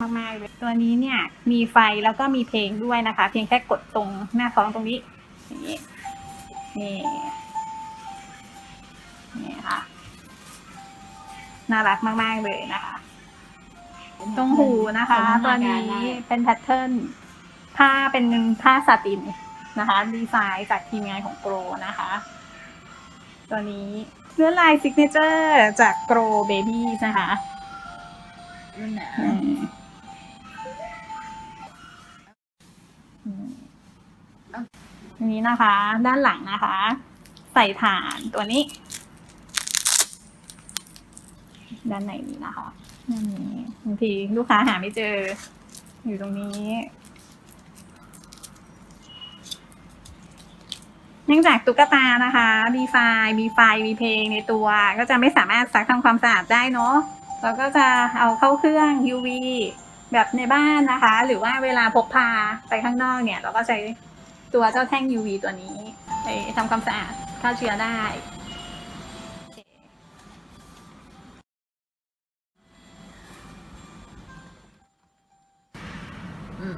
มากๆเลยตัวนี้เนี่ยมีไฟแล้วก็มีเพลงด้วยนะคะ เพียงแค่กดตรงหน้าท้องตรงนี้อย่างนี้นี่นี่ค่ะน่ารักมาก ๆ เลยนะคะ ตรงหูนะคะ ตัวนี้เป็นแพทเทิร์นผ้าเป็นผ้าสาตินนะคะ ดีไซน์จากทีมงานของโกรนะคะ ตัวนี้เนื้อลายซิกเนเจอร์จากโกรเบบี้นะคะรุ่ อันนี้นะคะ ด้านหลังนะคะ ใส่ฐานตัวนี้ ด้านในนี้นะคะด้านนี้บางทีลูกค้าหาไม่เจอ อยู่ตรงนี้เนื่องจากตุ๊กตานะคะมีไฟล์มีไฟล์มีเพลงในตัว ก็จะไม่สามารถซักทำความสะอาดได้เนาะเราก็จะเอาเข้าเครื่อง UV แบบในบ้านนะคะ หรือว่าเวลาพกพาไปข้างนอกเนี่ย เราก็ใช้ตัวเจ้าแท่ง UV ตัวนี้ไปทำความสะอาดฆ่าเชื้อได้อื